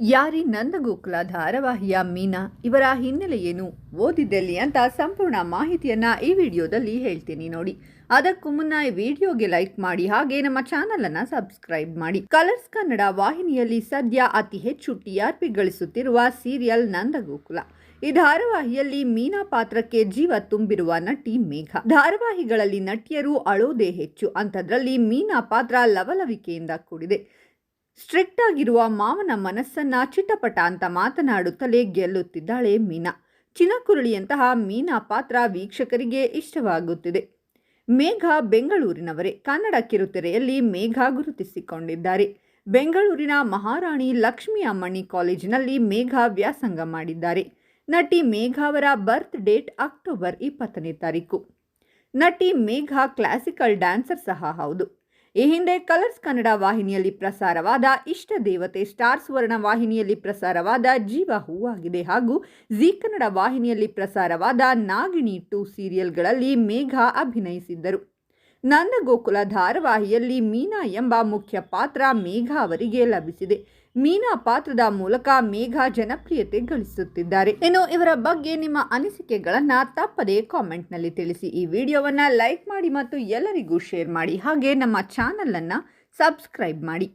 ಯಾರಿ ನಂದಗೋಕುಲ ಧಾರಾವಾಹಿಯ ಮೀನಾ, ಇವರ ಹಿನ್ನೆಲೆ ಏನು? ಓದಿದ್ದೆಲ್ಲಿ ಅಂತ ಸಂಪೂರ್ಣ ಮಾಹಿತಿಯನ್ನ ಈ ವಿಡಿಯೋದಲ್ಲಿ ಹೇಳ್ತೀನಿ ನೋಡಿ. ಅದಕ್ಕೂ ಮುನ್ನ ಈ ವಿಡಿಯೋಗೆ ಲೈಕ್ ಮಾಡಿ, ಹಾಗೆ ನಮ್ಮ ಚಾನಲ್ ಅನ್ನ ಸಬ್ಸ್ಕ್ರೈಬ್ ಮಾಡಿ. ಕಲರ್ಸ್ ಕನ್ನಡ ವಾಹಿನಿಯಲ್ಲಿ ಸದ್ಯ ಅತಿ ಹೆಚ್ಚು ಟಿಆರ್ಪಿ ಗಳಿಸುತ್ತಿರುವ ಸೀರಿಯಲ್ ನಂದಗೋಕುಲ. ಈ ಧಾರಾವಾಹಿಯಲ್ಲಿ ಮೀನಾ ಪಾತ್ರಕ್ಕೆ ಜೀವ ತುಂಬಿರುವ ನಟಿ ಮೇಘ. ಧಾರಾವಾಹಿಗಳಲ್ಲಿ ನಟಿಯರು ಅಳೋದೇ ಹೆಚ್ಚು, ಅಂಥದ್ರಲ್ಲಿ ಮೀನಾ ಪಾತ್ರ ಲವಲವಿಕೆಯಿಂದ ಕೂಡಿದೆ. ಸ್ಟ್ರಿಕ್ಟ್ ಆಗಿರುವ ಮಾವನ ಮನಸ್ಸನ್ನ ಚಿಟಪಟ ಅಂತ ಮಾತನಾಡುತ್ತಲೇ ಗೆಲ್ಲುತ್ತಿದ್ದಾಳೆ ಮೀನಾ. ಚಿನಕುರುಳಿಯಂತಹ ಮೀನಾ ಪಾತ್ರ ವೀಕ್ಷಕರಿಗೆ ಇಷ್ಟವಾಗುತ್ತಿದೆ. ಮೇಘ ಬೆಂಗಳೂರಿನವರೇ. ಕನ್ನಡ ಕಿರುತೆರೆಯಲ್ಲಿ ಮೇಘ ಗುರುತಿಸಿಕೊಂಡಿದ್ದಾರೆ. ಬೆಂಗಳೂರಿನ ಮಹಾರಾಣಿ ಲಕ್ಷ್ಮೀ ಅಮ್ಮಣಿ ಕಾಲೇಜಿನಲ್ಲಿ ಮೇಘ ವ್ಯಾಸಂಗ ಮಾಡಿದ್ದಾರೆ. ನಟಿ ಮೇಘ ಅವರ ಬರ್ತ್ ಡೇಟ್ ಅಕ್ಟೋಬರ್ ಇಪ್ಪತ್ತನೇ ತಾರೀಕು. ನಟಿ ಮೇಘ ಕ್ಲಾಸಿಕಲ್ ಡ್ಯಾನ್ಸರ್ ಸಹ ಹೌದು. ಈ ಹಿಂದೆ ಕಲರ್ಸ್ ಕನ್ನಡ ವಾಹಿನಿಯಲ್ಲಿ ಪ್ರಸಾರವಾದ ಇಷ್ಟ ದೇವತೆ ಸ್ಟಾರ್ ಸುವರ್ಣ ವಾಹಿನಿಯಲ್ಲಿ ಪ್ರಸಾರವಾದ ಜೀವ ಹೂವಾಗಿದೆ ಹಾಗೂ ಜಿ ಕನ್ನಡ ವಾಹಿನಿಯಲ್ಲಿ ಪ್ರಸಾರವಾದ ನಾಗಿಣಿ ಟು ಸೀರಿಯಲ್ಗಳಲ್ಲಿ ಮೇಘ ಅಭಿನಯಿಸಿದ್ದರು. ನಂದಗೋಕುಲ ಧಾರಾವಾಹಿಯಲ್ಲಿ ಮೀನಾ ಎಂಬ ಮುಖ್ಯ ಪಾತ್ರ ಮೇಘ ಅವರಿಗೆ ಲಭಿಸಿದೆ. ಮೀನಾ ಪಾತ್ರದ ಮೂಲಕ ಮೇಘ ಜನಪ್ರಿಯತೆ ಗಳಿಸುತ್ತಿದ್ದಾರೆ. ಇನ್ನು ಇವರ ಬಗ್ಗೆ ನಿಮ್ಮ ಅನಿಸಿಕೆಗಳನ್ನ ತಪ್ಪದೇ ಕಾಮೆಂಟ್ನಲ್ಲಿ ತಿಳಿಸಿ. ಈ ವಿಡಿಯೋವನ್ನ ಲೈಕ್ ಮಾಡಿ ಮತ್ತು ಎಲ್ಲರಿಗೂ ಶೇರ್ ಮಾಡಿ. ಹಾಗೆ ನಮ್ಮ ಚಾನಲ್ ಅನ್ನ ಸಬ್ಸ್ಕ್ರೈಬ್ ಮಾಡಿ.